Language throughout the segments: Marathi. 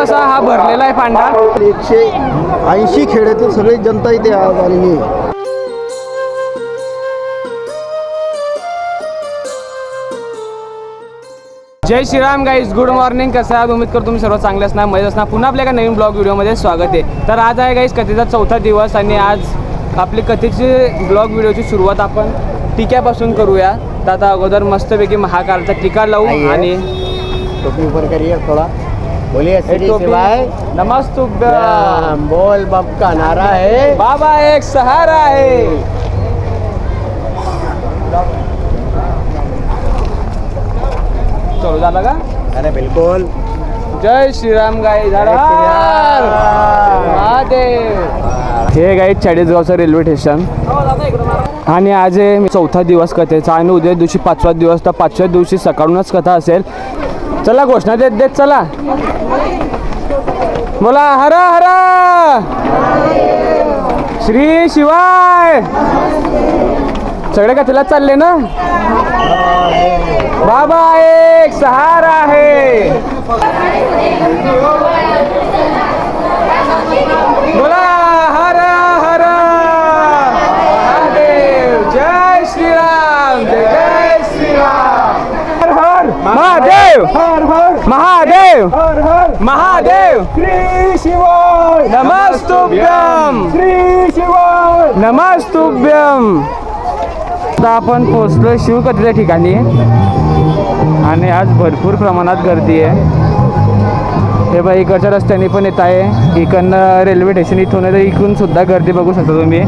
असा हा भरलेला आहे पांडा एकशे ऐंशी खेड्यातील सगळी जनता इथे आज आलेली आहे. Jai Shriram guys good morning कसं आहात? उम्मीद करतो तुम्ही सर्व चांगले असणार मजेत असणार. पुन्हा आपल्या एका नवीन ब्लॉग व्हिडिओमध्ये स्वागत आहे. तर आज आहे गाईज कथेचा चौथा दिवस आणि आज आपली कथेची ब्लॉग व्हिडिओची सुरुवात आपण टिक्यापासून करूया. तर आता अगोदर मस्तपैकी महाकालचा टिका लावू. आणि थोड़ा. बोलिए हे श्री शिवाय। नमस्तुभ्य। राम बोल बम का नारा है। बाबा एक सहारा आहे चलो झालं का अरे बिल्कुल। जय श्रीराम गाई झाडा महादेव। हे गाई चाळीसगावचं रेल्वे स्टेशन। आणि आज आहे मी चौथा दिवस कथेचा आणि उद्या दिवशी पाचवा दिवस तर पाचव्या दिवशी सकाळूनच कथा असेल. चला घोषणा देत देत चला. बोला हरा हरा. श्री शिवाय. सगळे कथेला चालले ना? बाबा एक सहारा आहे बोला हर हर महादेव जय श्रीराम जय जय श्रीराम हर हर महादेव! हर हर महादेव! हर हर। महादेव! श्री शिवाय। नमस्तुभ्यम! श्री शिवाय। नमस्तुभ्यम! आता आपण पोहोचलो शिवकथेच्या ठिकाणी. आणि आज भरपूर प्रमाणात गर्दी आहे. हे बघा इकडच्या रस्त्याने पण येत आहे. इकडनं रेल्वे स्टेशन इथून तर इकडून सुद्धा गर्दी बघू शकता तुम्ही.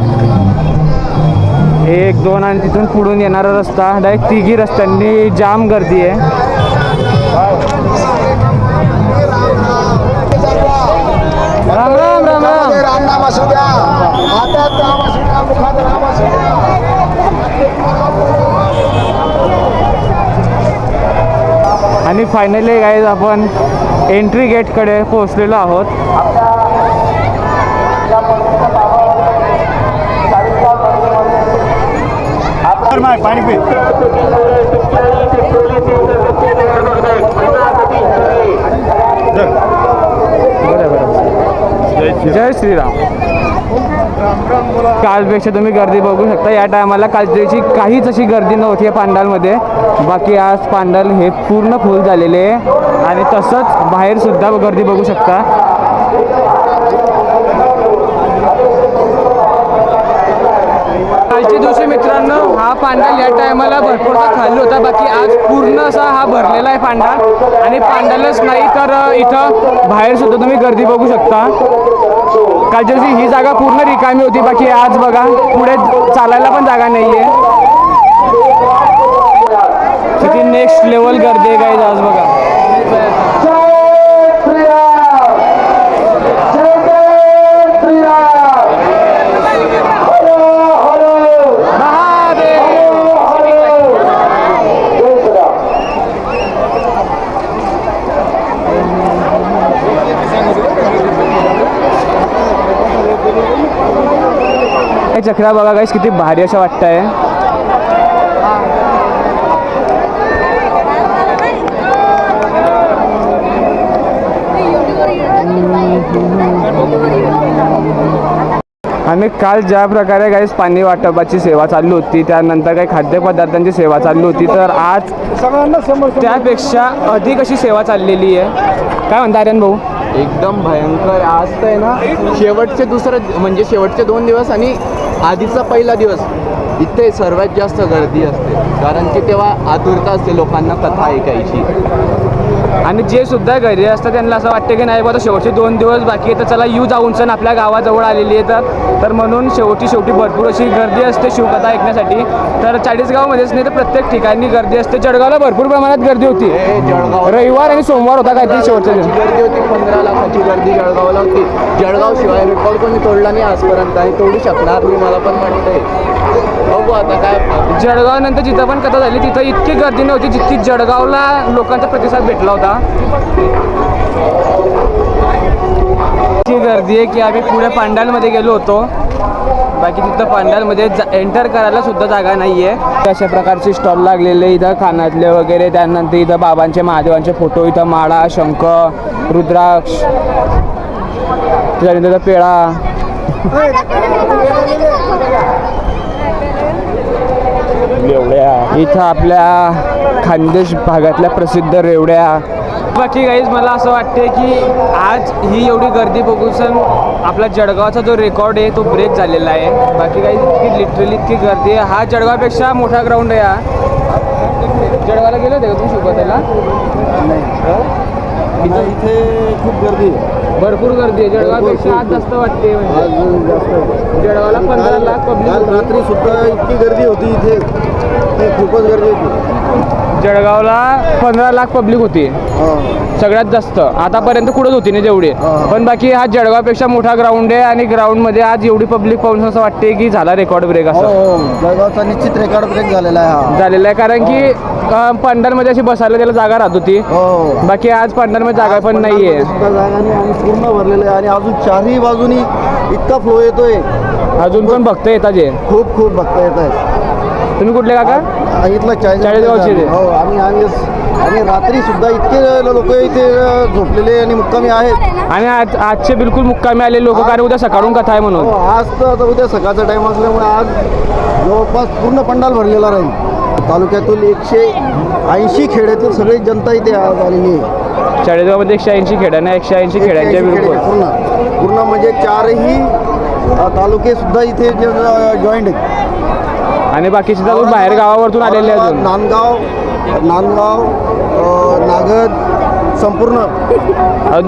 एक दोन आणि तिथून पुढून येणारा रस्ता. डायरेक्ट तिघी रस्त्यांनी जाम गर्दी आहे. राम राम राम राम राम नाम असू द्या हातात राम असू द्या मुखात राम असू द्या आणि फायनली गाईज आपण एंट्री गेटकडे पोहोचलेलो आहोत. पाणी जय श्रीराम. कालपेक्षा तुम्ही गर्दी बघू शकता. या टायमाला कालची काहीच अशी गर्दी नव्हती या पांडालमध्ये. बाकी आज पांडाल हे पूर्ण फुल झालेले आहे. आणि तसंच बाहेरसुद्धा गर्दी बघू शकता. कालच्या दिवशी मित्रांनो हा पांडाल या टायमाला भरपूरसा खाली होता. बाकी आज पूर्ण असा हा भरलेला आहे पांडाल आणि पांडालच नाही तर इथं बाहेर सुद्धा तुम्ही गर्दी बघू शकता. कालच्या दिवशी ही जागा पूर्ण रिकामी होती. बाकी आज बघा पुढे चालायला पण जागा नाही आहे किती नेक्स्ट लेवल गर्दी आहे काय आज बघा. हे चक्रा बघा गाईस किती भारी अशा वाटत आहे आणि काल ज्या प्रकारे काही पाणी वाटपाची सेवा चालू होती त्यानंतर काही खाद्यपदार्थांची सेवा चालू होती तर आज सगळ्यांना समोर. त्यापेक्षा अधिक अशी सेवा चाललेली आहे. काय म्हणता आर्यन भाऊ? एकदम भयंकर. आज तर आहे ना शेवटचे दुसरं म्हणजे शेवटचे दोन दिवस आणि आधीचा पहिला दिवस. इथे सर्वात जास्त गर्दी असते. कारण की तेव्हा आतुरता असते लोकांना कथा ऐकायची. आणि जे सुद्धा घरी असतात त्यांना असं वाटतं की नाही बघा शेवटचे दोन दिवस बाकी आहे तर चला यू जाऊन सण आपल्या गावाजवळ आलेली आहे तर तर म्हणून शेवटी शेवटी भरपूर अशी गर्दी असते शिवकथा ऐकण्यासाठी. तर चाळीसगावमध्येच नाही तर प्रत्येक ठिकाणी गर्दी असते. जळगावला भरपूर प्रमाणात गर्दी होती. जळगाव रविवार आणि सोमवार होता काहीतरी शेवटच्या दिवशी. गर्दी होती पंधरा लाखाची गर्दी जळगावला होती. जळगाव शिवाय रेकॉर्ड कोणी तोडला नाही आजपर्यंत आणि तोडू शकणार नाही. मला पण वाटतंय. बघू आता काय जळगाव नंतर जिथं पण कथा झाली तिथं इतकी गर्दी नव्हती जितकी जळगावला लोकांचा प्रतिसाद भेटला होता. इतकी गर्दी आहे की आम्ही पुढे पांडालमध्ये गेलो होतो. बाकी तिथं पांडालमध्ये एंटर करायला सुद्धा जागा नाही आहे अशा प्रकारचे स्टॉल लागलेले इथं खानातले वगैरे त्यानंतर इथं बाबांचे महादेवांचे फोटो इथं माळा शंख रुद्राक्ष त्याच्यानंतर पेळा इथं आपल्या खानदेश भागातल्या प्रसिद्ध रेवड्या. बाकी काहीच मला असं वाटते की आज ही एवढी गर्दी बघून सण आपला जळगावचा जो रेकॉर्ड आहे तो ब्रेक झालेला आहे. बाकी काही इतकी लिटरली इतकी गर्दी आहे. हा जळगावपेक्षा मोठा ग्राउंड आहे हा. जळगावला गेले होते का तुम्ही शिकवतायला इथं इथे खूप गर्दी आहे. भरपूर गर्दी आहे. जळगावपेक्षा आज जास्त वाटते म्हणजे. आज जास्त जळगावला पंधरा लाख पब्लिक रात्री सुद्धा इतकी गर्दी होती इथे. खूपच जळगावला पंधरा लाख पब्लिक होती. हां. सगळ्यात जास्त. आतापर्यंत कुठंच होती नाही तेवढी. हा. पण बाकी हा जळगावपेक्षा मोठा ग्राउंड आहे आणि ग्राउंडमध्ये आज एवढी पब्लिक पाहून असं वाटते की झाला रेकॉर्ड ब्रेक हो असं. हो जळगावचा निश्चित रेकॉर्ड ब्रेक झालेला आहे हा. झालेलं आहे. कारण की अं, पंडालमध्ये अशी बसायला त्याला जागा राहत होती. हो. बाकी आज पंडालमध्ये जागा पण नाहीये. पूर्ण भरलेलं आहे. आणि अजून चारही बाजूनी इतका फ्लो येतोय. अजून पण भक्त येतात खूप खूप भक्त येत आहेत. तुम्ही कुठले काका? इथला चाळीसगावचे ते. हो आम्ही आम्ही आणि रात्री सुद्धा इतके लोक इथे झोपलेले आणि मुक्कामी आहेत. आणि आज आजचे बिलकुल मुक्कामी आले लोक कारण उद्या सकाळून कथा आहे हो म्हणून. आज तर आता उद्या सकाळचा टाइम असल्यामुळे आज जवळपास पूर्ण पंडाल भरलेला राहील. तालुक्यातील एकशे ऐंशी खेड्यातील सगळी जनता इथे आज आलेली आहे. चाळीसगावमध्ये एकशे ऐंशी खेड्याने एकशे ऐंशी खेड्यांच्या 180 बिलकुल. पूर्ण. पूर्ण म्हणजे चारही अ, तालुके सुद्धा इथे जॉईंट आहेत. आणि बाकीचे तर बाहेर गावावरतून आलेले अजून. नांदगाव नांदगाव नागद संपूर्ण.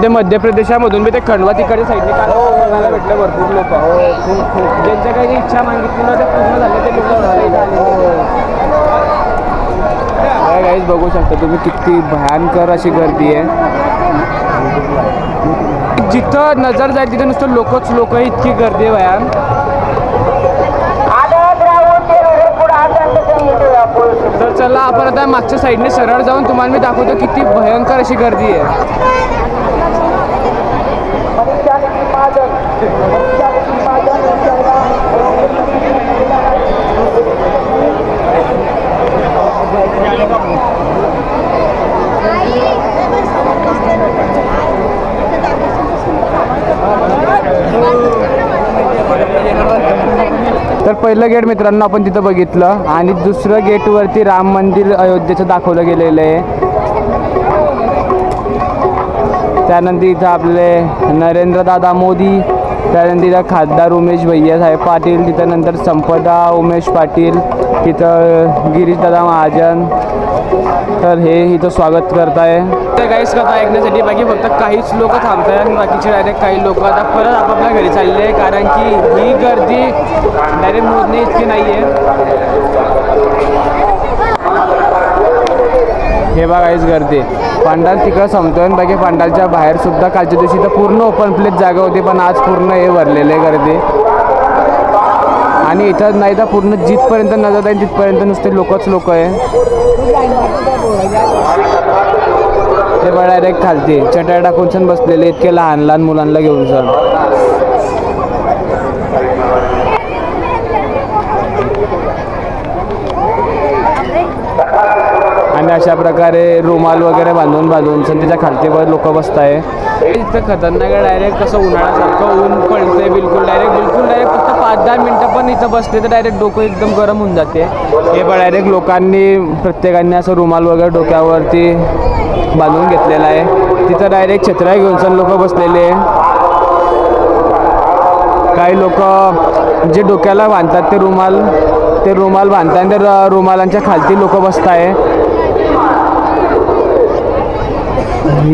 ते मध्य प्रदेशामधून बी ते खंडवा तिकडच्या साईडने करायला भेटले भरपूर लोक. ज्यांच्या काही इच्छा मागितली ना ते पूर्ण झाले ते लोक काहीच बघू शकता तुम्ही किती भयंकर अशी गर्दी आहे. जिथं नजर जाईल तिथे नुसतं लोकच लोक इतकी गर्दी आहे भयान. चला आपण आता मागच्या साईडने सरळ जाऊन तुम्हाला मी दाखवतो किती भयंकर अशी गर्दी आहे. पहिलं गेट मित्रांनो आपण तिथं बघितलं. आणि दुसरं गेटवरती राम मंदिर अयोध्येचं दाखवलं गेलेलं आहे. त्यानंतर इथं आपले नरेंद्रदादा मोदी त्यानंतर तिथं खासदार उमेश भैयासाहेब पाटील तिथं नंतर संपदा उमेश पाटील तिथं गिरीशदादा महाजन. तर हे इथं स्वागत करत आहे तर काहीच कथा ऐकण्यासाठी बाकी फक्त काहीच लोक थांबत आहेत आणि बाकीचे डायरेक्ट काही लोक आता परत आपापल्या घरी चालले आहे कारण की ही गर्दी डायरेक्ट मोजणे इतकी नाही आहे हे बघा हेच गर्दी. पांडाल तिकडं संपतोय आणि बाकी पांडालच्या बाहेर सुद्धा कालच्या दिवशी तर पूर्ण ओपन प्लेस जागा होती पण आज पूर्ण हे भरलेलं आहे गर्दी. आणि इथं नाही तर पूर्ण जिथपर्यंत नजर जाईल तिथपर्यंत नुसते लोकच लोक आहे. ते बघा डायरेक्ट खालती. चटया टाकून छान बसलेले इतके लहान लहान मुलांना घेऊन सण अशा प्रकारे रुमाल वगैरे बांधून बांधून त्याच्या खालती वर लोक बसत आहे इथं खतरनाक आहे डायरेक्ट कसं उन्हाळ्यासारखं ऊन पडतंय बिलकुल डायरेक्ट बिलकुल डायरेक्ट फक्त पाच दहा मिनटं पण इथं बसले तर डायरेक्ट डोकं एकदम गरम होऊन जाते. हे पण डायरेक्ट लोकांनी प्रत्येकाने असं रुमाल वगैरे डोक्यावरती बांधून घेतलेला आहे. तिथं डायरेक्ट छत्र्या घेऊन सण लोक बसलेले आहे. काही लोक जे डोक्याला बांधतात ते रुमाल ते रुमाल बांधतात आणि रुमालांच्या खालती लोक बसत आहे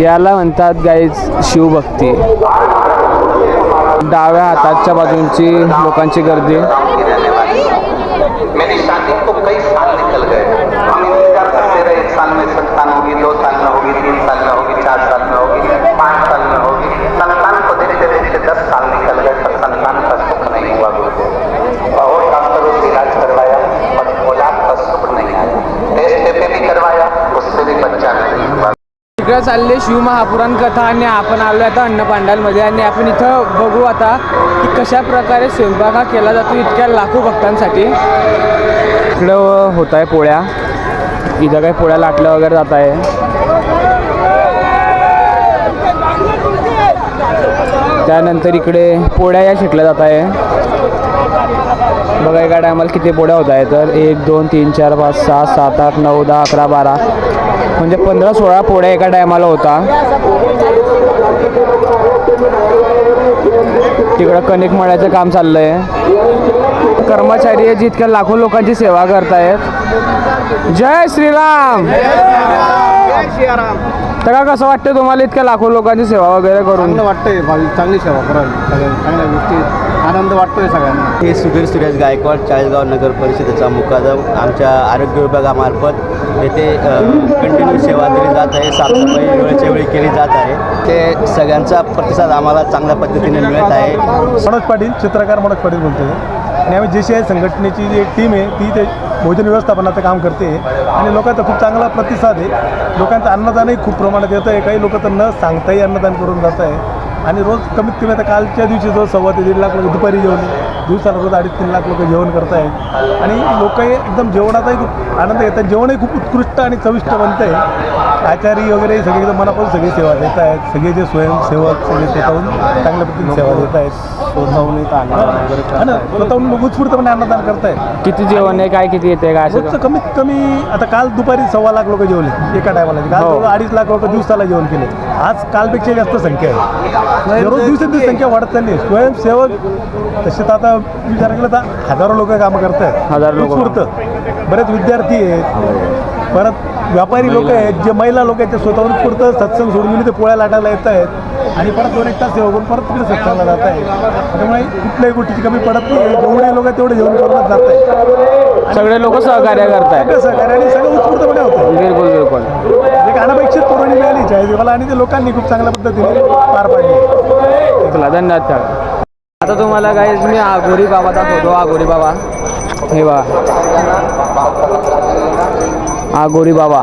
याला म्हणतात गाईज शिवभक्ती. डाव्या हाताच्या बाजूंची लोकांची गर्दी. चालले शिवमहापुराण कथा आणि आपण आलो आता अन्नपांडालमध्ये. आणि आपण इथं बघू आता की कशा प्रकारे स्वयंपाक हा केला जातो इतक्या लाखो भक्तांसाठी. इकडं होत आहे पोळ्या. इथं काही पोळ्या लाटल्या वगैरे जात आहे त्यानंतर इकडे पोळ्या या शिकल्या जात आहे बघा एका टायमाला किती पोळ्या होत आहे तर एक दोन तीन चार पाच सहा सात आठ नऊ दहा अकरा बारा. म्हणजे पंधरा सोळा पोळ्या एका टायमाला होता. तिकडं कणिक मळ्याचं काम चाललं आहे कर्मचारी आहे जितक्या लाखो लोकांची सेवा करतायत. जय श्रीराम! तर का कसं वाटतं तुम्हाला इतक्या लाखो लोकांची सेवा वगैरे करून? वाटतंय चांगली सेवा करावी. सगळ्या चांगल्या गोष्टी आनंद वाटतोय सगळ्यांना. हे सुधीर सुरेश गायकवाड चाळीसगाव नगर परिषदेचा मुकादम आमच्या आरोग्य विभागामार्फत येथे कंटिन्यू सेवा दिली जात आहे. साफसफाई वेळेच्या वेळी केली जात आहे. ते सगळ्यांचा प्रतिसाद आम्हाला चांगल्या पद्धतीने मिळत आहे. मनोज पाटील चित्रकार मनोज पाटील बोलतोय. आणि आम्ही जे सी आय संघटनेची जी एक टीम आहे ती ते भोजन व्यवस्थापनाचं काम करते. आणि लोकांचा खूप चांगला प्रतिसाद आहे. लोकांचं अन्नदानही खूप प्रमाणात येतं आहे काही लोक तर न सांगताही अन्नदान करून जात आहे आणि रोज कमीत कमी आता कालच्या दिवशी जो सव्वा ते दीड लाख लोक दुपारी जेवण दिवसाला रोज अडीच तीन लाख लोक जेवण करत आहेत आणि लोक एकदम जेवणाचाही खूप आनंद घेतात जेवणही खूप उत्कृष्ट आणि चविष्ट बनतं आहे. आचारी वगैरे सगळे एकदम मनापासून सगळी सेवा देत आहेत सगळे जे स्वयंसेवक सगळे स्वतःहून चांगल्या पद्धतीने सेवा देत आहेत स्वतःहून अन्नदान वगैरे हा स्वतःहून उत्स्फूर्तपणे अन्नदान करतायत किती जेवण आहे? काय किती येते काय असं कमीत कमी आता काल दुपारी सव्वा लाख लोक जेवले एका टायमाला काल हो. जवळ अडीच लाख लोक दिवसाला जेवण केले. आज कालपेक्षा जास्त संख्या आहे. रोज दिवसेंदिवस संख्या वाढत चालली आहे. स्वयंसेवक तसे तर आता विचार केला तर हजारो लोक कामं करत आहेत हजारो लोकं. उत्स्फूर्त बरेच विद्यार्थी आहेत. परत व्यापारी लोक आहेत जे महिला लोक आहेत ते स्वतःहून पुरतं सत्संग सोडून इथे पोळ्या लाटायला येत आहेत आणि परत दोन एक तास करून परत तिकडे सत्संगला जात आहे. त्यामुळे कुठल्याही गोष्टीची कमी पडत नाही जेवढे लोक आहेत तेवढे जेवण करूनच जात आहेत सगळे लोक सहकार्य करतायत. सगळं सहकार्य आणि सगळं उत्स्फूर्तपणे होतं बिलकुल बिलकुल. एक अनपेक्षित पुरवणी मिळाली चाळीसगावला आणि ते लोकांनी खूप चांगल्या पद्धतीने पार पाडली. चला धन्यवाद आता तुम्हाला काय मी आगोरी बाबा दाखवतो आगोरी बाबा. हे बा आगोरी बाबा.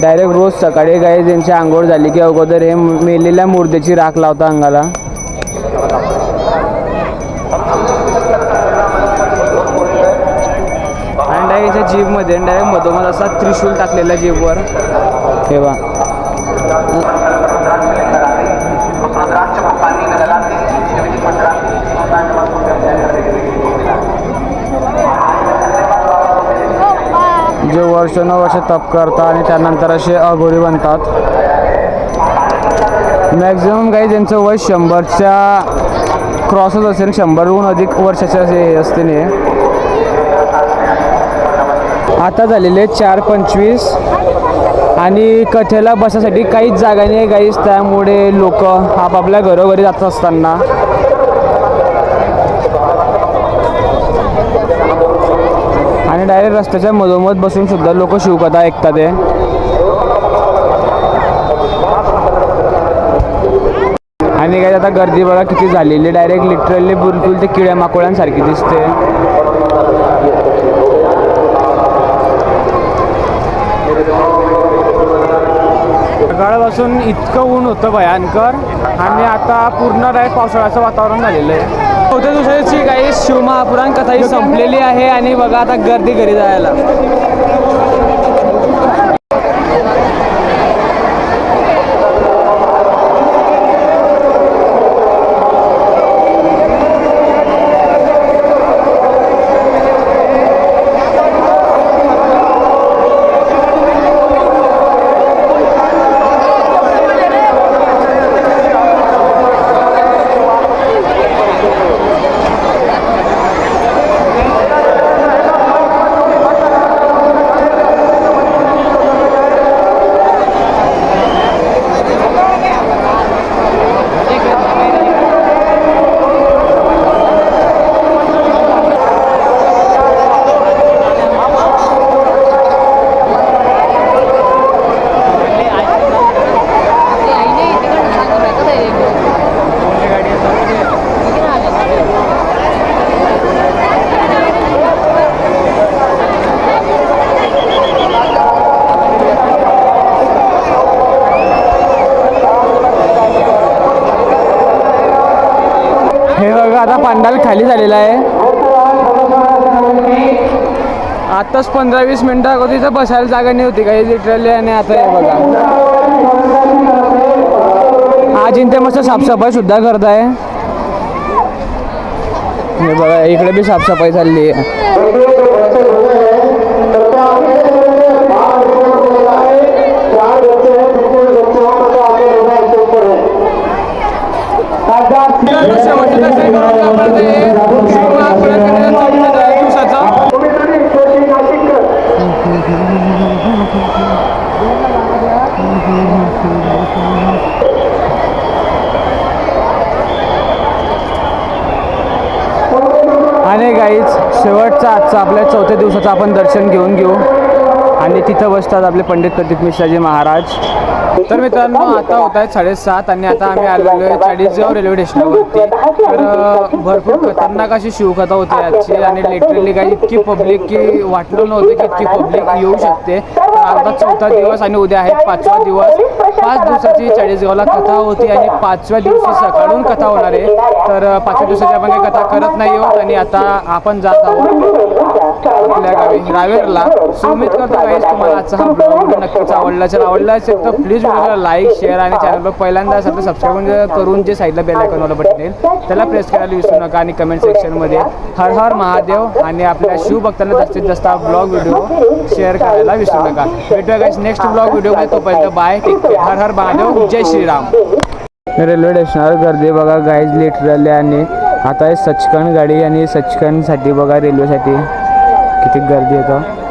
डायरेक्ट रोज सकाळी गाय त्यांची आंघोळ झाली की अगोदर हे मेलेल्या मूर्तीची राख लावता अंगाला. आणि डायरेक्ट याच्या जीभमध्ये डायरेक्ट मधोमध असा त्रिशूल टाकलेला जीभवर. तेव्हा बा वर्षानुवर्ष तप करतात आणि त्यानंतर असे अघोरी बनतात. मॅक्झिमम काही ज्यांचं वय शंभरच्या क्रॉसच असेल शंभरहून अधिक वर्षाचे असे हे असते ने आता झालेले चार पंचवीस. आणि कथेला बसासाठी काहीच जागा नाही काहीच त्यामुळे लोक आपापल्या घरोघरी जात असताना. आणि डायरेक्ट रस्त्याच्या मधोमध बसून सुद्धा लोक शिवकथा ऐकतात आहे आणि काय आता गर्दी बघा किती झालेली. डायरेक्ट लिटरली बिलकुल ते किड्या माकोळ्यांसारखी दिसते. सकाळपासून इतकं ऊन होतं भयंकर आणि आता पूर्ण डायरेक्ट पावसाळ्याचं वातावरण झालेलं आहे. चौथ्या दिवसाची काही शिवमहापुराण कथा ही संपलेली आहे आणि बघा आता गर्दी घरी जायला हे बघा आता पांडाल खाली झालेला आहे. आताच पंधरा वीस मिनटं अगोदर इथं बसायला जागा नाही होती काही लिटरली आणि आता हे बघा. आजींते मस्त साफसफाई सुद्धा करत आहे. हे बघा इकडे बी साफसफाई चालली आहे. आणि गाईच शेवटचा आजचा आपल्या चौथ्या दिवसाचं आपण दर्शन घेऊन घेऊ. आणि तिथं बसतात आपले पंडित प्रदीप मिश्राजी महाराज. तर मित्रांनो आता होत आहेत साडेसात आणि आता आम्ही आलेलो आहे चाळीसगाव रेल्वे स्टेशनवरती तर भरपूर खतरनाक अशी शिवकथा होती आजची आणि लिटरली काही इतकी पब्लिक की वाटलं नव्हतं की इतकी पब्लिक येऊ शकते. अर्धा आता चौथा दिवस आणि उद्या आहे पाचवा दिवस. पाच दिवसाची चाळीसगावला कथा होती आणि पाचव्या दिवशी सकाळून कथा होणार आहे. तर पाचव्या दिवसाची आपण काही कथा करत नाही आहोत आणि आता आपण जात आहोत. आपल्या गावी रावेरला सो करतो काही तुम्हाला आजचा हा ब्लॉग नक्कीच आवडला असेल आवडला असेल तर प्लीज व्हिडिओला लाईक शेअर आणि चॅनलवर पहिल्यांदा असेल तर सबस्क्राईब करून जे साईडला बेल आयकॉनवाला बटन येईल त्याला प्रेस करायला विसरू नका आणि कमेंट सेक्शनमध्ये हर हर महादेव आणि आपल्या शिवभक्तांना जास्तीत जास्त हा ब्लॉग व्हिडिओ शेअर करायला विसरू नका. भेटूया गाईस नेक्स्ट ब्लॉग व्हिडिओमध्ये तोपर्यंत bye take care Har Har Mahadev. Jai Shriram. Railway स्टेशनवर गर्दी बघा गाईज लिटरली आणि आता आहे सचखंड गाडी आणि सचखंडसाठी बघा रेल्वेसाठी किती गर्दी आहे का